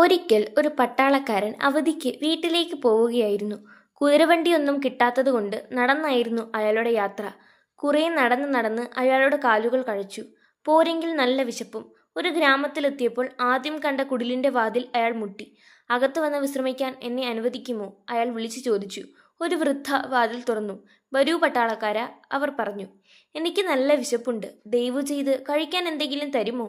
ഒരിക്കൽ ഒരു പട്ടാളക്കാരൻ അവധിക്ക് വീട്ടിലേക്ക് പോവുകയായിരുന്നു. കുതിരവണ്ടിയൊന്നും കിട്ടാത്തതുകൊണ്ട് നടന്നായിരുന്നു അയാളുടെ യാത്ര. കുറേ നടന്ന് നടന്ന് അയാളുടെ കാലുകൾ കഴച്ചു. പോരെങ്കിൽ നല്ല വിശപ്പും. ഒരു ഗ്രാമത്തിലെത്തിയപ്പോൾ ആദ്യം കണ്ട കുടിലിന്റെ വാതിൽ അയാൾ മുട്ടി. അകത്ത് വന്ന് വിശ്രമിക്കാൻ എന്നെ അനുവദിക്കുമോ? അയാൾ വിളിച്ചു ചോദിച്ചു. ഒരു വൃദ്ധ വാതിൽ തുറന്നു. വരൂ പട്ടാളക്കാര അവർ പറഞ്ഞു. എനിക്ക് നല്ല വിശപ്പുണ്ട്. ദയവു ചെയ്ത് കഴിക്കാൻ എന്തെങ്കിലും തരുമോ?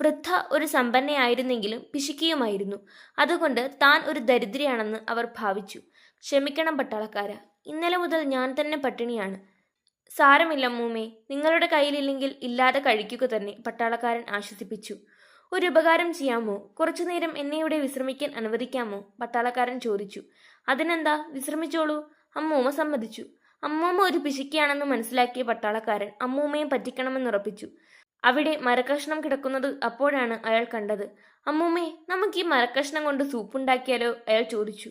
വൃദ്ധ ഒരു സമ്പന്നയായിരുന്നെങ്കിലും പിശുക്കിയുമായിരുന്നു. അതുകൊണ്ട് താൻ ഒരു ദരിദ്രയാണെന്ന് അവർ ഭാവിച്ചു. ക്ഷമിക്കണം പട്ടാളക്കാര. ഇന്നലെ മുതൽ ഞാൻ തന്നെ പട്ടിണിയാണ്. സാരമില്ല മൂമേ. നിങ്ങളുടെ കയ്യിലില്ലെങ്കിൽ ഇല്ലാതെ കഴിക്കുക തന്നെ പട്ടാളക്കാരൻ ആശ്വസിപ്പിച്ചു. ഒരു ഉപകാരം ചെയ്യാമോ? കുറച്ചുനേരം എന്നെ ഇവിടെ വിശ്രമിക്കാൻ അനുവദിക്കാമോ? പട്ടാളക്കാരൻ ചോദിച്ചു. അതിനെന്താ? വിശ്രമിച്ചോളൂ. അമ്മൂമ്മ സമ്മതിച്ചു. അമ്മൂമ്മ ഒരു പിശുക്കിയാണെന്ന് മനസ്സിലാക്കിയ പട്ടാളക്കാരൻ അമ്മൂമ്മയെ പറ്റിക്കണമെന്നുറപ്പിച്ചു. അവിടെ മരക്കഷ്ണം കിടക്കുന്നത് അപ്പോഴാണ് അയാൾ കണ്ടത്. അമ്മൂമ്മേ നമുക്ക് ഈ മരക്കഷ്ണം കൊണ്ട് സൂപ്പുണ്ടാക്കിയാലോ? അയാൾ ചോദിച്ചു.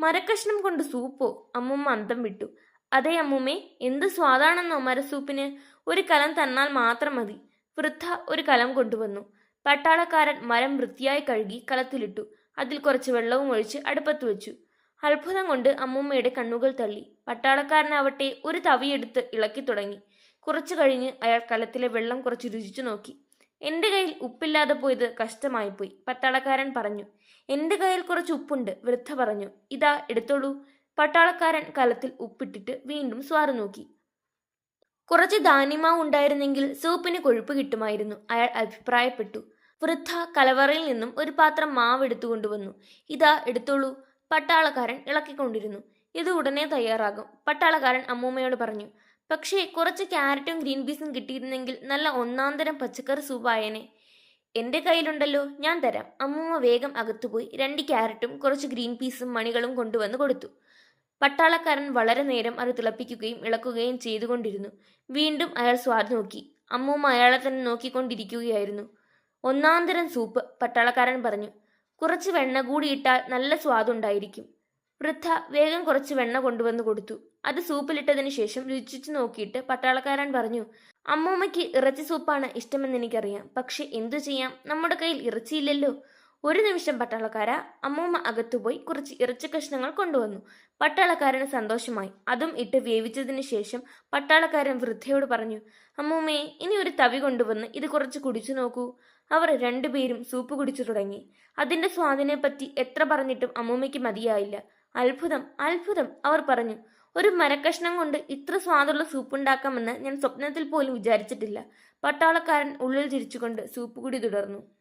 മരക്കഷ്ണം കൊണ്ട് സൂപ്പോ? അമ്മൂമ്മ അന്തം വിട്ടു. അതേ അമ്മൂമ്മേ എന്ത് സ്വാദാണെന്നോ മരസൂപ്പിന്. ഒരു കലം തന്നാൽ മാത്രം മതി. വൃദ്ധ ഒരു കലം കൊണ്ടുവന്നു. പട്ടാളക്കാരൻ മരം വൃത്തിയായി കഴുകി കലത്തിലിട്ടു. അതിൽ കുറച്ച് വെള്ളവും ഒഴിച്ച് അടുപ്പത്ത് വെച്ചു. അത്ഭുതം കൊണ്ട് അമ്മൂമ്മയുടെ കണ്ണുകൾ തള്ളി. പട്ടാളക്കാരനാവട്ടെ ഒരു തവിയെടുത്ത് ഇളക്കി തുടങ്ങി. കുറച്ചു കഴിഞ്ഞ് അയാൾ കലത്തിലെ വെള്ളം കുറച്ച് രുചിച്ചു നോക്കി. എന്റെ കയ്യിൽ ഉപ്പില്ലാതെ പോയത് കഷ്ടമായിപ്പോയി പട്ടാളക്കാരൻ പറഞ്ഞു. എന്റെ കയ്യിൽ കുറച്ച് ഉപ്പുണ്ട് വൃദ്ധ പറഞ്ഞു. ഇതാ എടുത്തോളൂ. പട്ടാളക്കാരൻ കലത്തിൽ ഉപ്പിട്ടിട്ട് വീണ്ടും സ്വാറ് നോക്കി. കുറച്ച് ധാന്യമാവ് ഉണ്ടായിരുന്നെങ്കിൽ സൂപ്പിന് കൊഴുപ്പ് കിട്ടുമായിരുന്നു അയാൾ അഭിപ്രായപ്പെട്ടു. വൃദ്ധ കലവറയിൽ നിന്നും ഒരു പാത്രം മാവ് എടുത്തു കൊണ്ടുവന്നു. ഇതാ എടുത്തോളൂ പട്ടാളക്കാരൻ ഇളക്കിക്കൊണ്ടിരുന്നു. ഇത് ഉടനെ തയ്യാറാകും പട്ടാളക്കാരൻ അമ്മൂമ്മയോട് പറഞ്ഞു. പക്ഷേ കുറച്ച് ക്യാരറ്റും ഗ്രീൻ പീസും കിട്ടിയിരുന്നെങ്കിൽ നല്ല ഒന്നാന്തരം പച്ചക്കറി സൂപ്പായനെ. എന്റെ കയ്യിലുണ്ടല്ലോ ഞാൻ തരാം. അമ്മൂമ്മ വേഗം അകത്തുപോയി രണ്ട് ക്യാരറ്റും കുറച്ച് ഗ്രീൻ പീസും മണികളും കൊണ്ടുവന്ന് കൊടുത്തു. പട്ടാളക്കാരൻ വളരെ നേരം അത് തിളപ്പിക്കുകയും ഇളക്കുകയും ചെയ്തുകൊണ്ടിരുന്നു. വീണ്ടും അയാൾ സ്വാദ് നോക്കി. അമ്മൂമ്മ അയാളെ തന്നെ നോക്കിക്കൊണ്ടിരിക്കുകയായിരുന്നു. ഒന്നാന്തരം സൂപ്പ് പട്ടാളക്കാരൻ പറഞ്ഞു. കുറച്ച് വെണ്ണ കൂടി ഇട്ടാൽ നല്ല സ്വാദുണ്ടായിരിക്കും. വൃദ്ധ വേഗം കുറച്ച് വെണ്ണ കൊണ്ടുവന്ന് കൊടുത്തു. അത് സൂപ്പിലിട്ടതിന് ശേഷം രുചിച്ചു നോക്കിയിട്ട് പട്ടാളക്കാരൻ പറഞ്ഞു അമ്മൂമ്മയ്ക്ക് ഇറച്ചി സൂപ്പാണ് ഇഷ്ടമെന്ന് എനിക്കറിയാം. പക്ഷെ എന്തു ചെയ്യാം? നമ്മുടെ കയ്യിൽ ഇറച്ചിയില്ലല്ലോ. ഒരു നിമിഷം പട്ടാളക്കാര അമ്മൂമ്മ അകത്തുപോയി കുറച്ച് ഇറച്ചി കഷ്ണങ്ങൾ കൊണ്ടുവന്നു. പട്ടാളക്കാരന് സന്തോഷമായി. അതും ഇട്ട് വേവിച്ചതിന് ശേഷം പട്ടാളക്കാരൻ വൃദ്ധയോട് പറഞ്ഞു അമ്മൂമ്മയെ ഇനി ഒരു തവി കൊണ്ടുവന്ന് ഇത് കുറച്ച് കുടിച്ചു നോക്കൂ. അവർ രണ്ടുപേരും സൂപ്പ് കുടിച്ചു തുടങ്ങി. അതിന്റെ സ്വാദിനെ പറ്റി എത്ര പറഞ്ഞിട്ടും അമ്മൂമ്മയ്ക്ക് മതിയായില്ല. അത്ഭുതം അത്ഭുതം അവർ പറഞ്ഞു. ഒരു മരക്കഷ്ണം കൊണ്ട് ഇത്ര സ്വാദുള്ള സൂപ്പ് ഉണ്ടാക്കാമെന്ന് ഞാൻ സ്വപ്നത്തിൽ പോലും വിചാരിച്ചിട്ടില്ല. പട്ടാളക്കാരൻ ഉള്ളിൽ ചിരിച്ചുകൊണ്ട് സൂപ്പ് കുടി തുടർന്നു.